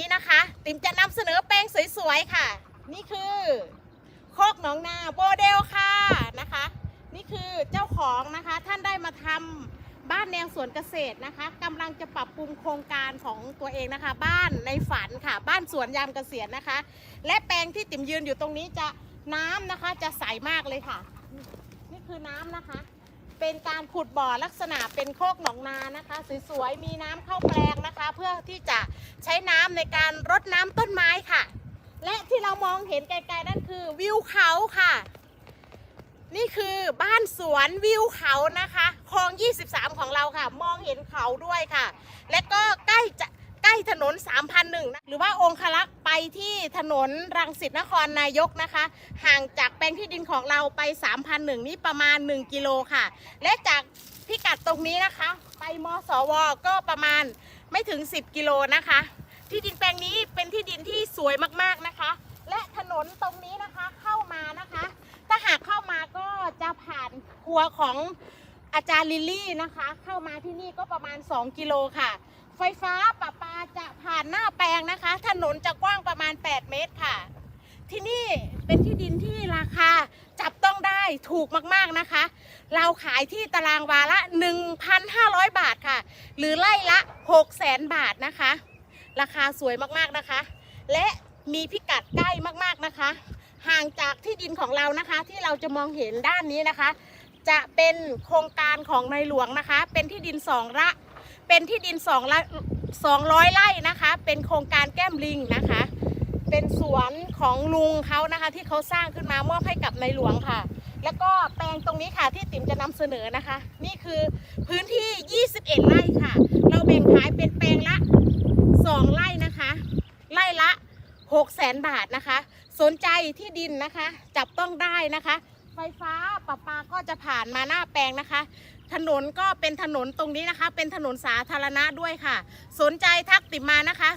นี้นะคะ ติ๋มจะนำเสนอแปลงสวยๆค่ะ นี่คือโคกหนองนาโบเดลค่ะนะคะ นี่คือเจ้าของนะคะ ท่านได้มาทำบ้านแนวสวนเกษตรนะคะกำลังจะปรับปรุงโครงการของตัวเองนะคะ บ้านในฝันค่ะ บ้านสวนยามเกษียณนะคะ และแปลงที่ติ๋มยืนอยู่ตรงนี้จะน้ำนะคะจะใสมากเลยค่ะ นี่คือน้ำนะคะ เป็นการขุดบ่อลักษณะเป็นโคกหนองนานะคะ สวยๆมีน้ำเข้าแปลงนะคะ เพื่อที่จะใช้น้ำในการรดน้ำต้นไม้ค่ะ และที่เรามองเห็นไกลๆนั่นคือวิวเขาค่ะ นี่คือบ้านสวนวิวเขานะคะคลอง 23 ของเราค่ะ มองเห็นเขาด้วยค่ะ และก็ใกล้จะใกล้ถนน 3,001นะหรือว่าองคลักษ์ ไปที่ถนนรังสิตนครนายกนะคะ ห่างจากแปลงที่ดินของเราไป3,001นี่ประมาณ 1 กิโลค่ะ และจากพิกัดตรงนี้นะคะ ไปมสวก็ประมาณไม่ถึง 10 กิโลนะคะ ที่ดินแปลงนี้เป็นที่ดินที่สวยมากๆนะคะ และถนนตรงนี้นะคะเข้ามานะคะ ถ้าหากเข้ามาก็จะผ่านครัวของอาจารย์ลิลลี่นะคะ เข้ามาที่นี่ก็ประมาณ 2 กิโลค่ะ ไฟฟ้าประปา จะผ่านหน้าแปลงนะคะ ถนนจะกว้างประมาณ 8 เมตรค่ะ ที่นี่เป็นที่ดินที่ราคาจับต้องได้ถูกมากๆนะคะ เราขายที่ตารางวาละ 1,500 บาทค่ะ หรือไล่ละ 600,000 บาทนะคะ ราคาสวยมากๆนะคะ และมีพิกัดใกล้มากๆนะคะ ห่างจากที่ดินของเรานะคะ ที่เราจะมองเห็นด้านนี้นะคะ จะเป็นโครงการของในหลวงนะคะ เป็นที่ดินสองละเป็นที่ดินสองละ สองร้อยไร่นะคะ เป็นโครงการแก้มลิงนะคะ เป็นสวนของลุงเขานะคะ ที่เขาสร้างขึ้นมามอบให้กับในหลวงค่ะ แล้วก็แปลงตรงนี้ค่ะที่ติ๋มจะนำเสนอนะคะ นี่คือพื้นที่ 21 ไร่ค่ะ เราแบ่งขายเป็นแปลงละ 2 ไร่นะคะ ไร่ละ 6 0แสนบาทนะคะ สนใจที่ดินนะคะ จับต้องได้นะคะ ไฟฟ้าประปาก็จะผ่านมาหน้าแปลงนะคะ ถนนก็เป็นถนนตรงนี้นะคะ เป็นถนนสาธารณะด้วยค่ะ สนใจทักติมมานะคะ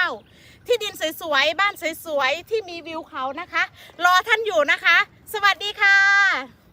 0841320179 ที่ดินสวยๆ บ้านสวยๆ ที่มีวิวเขานะคะ รอท่านอยู่นะคะ สวัสดีค่ะ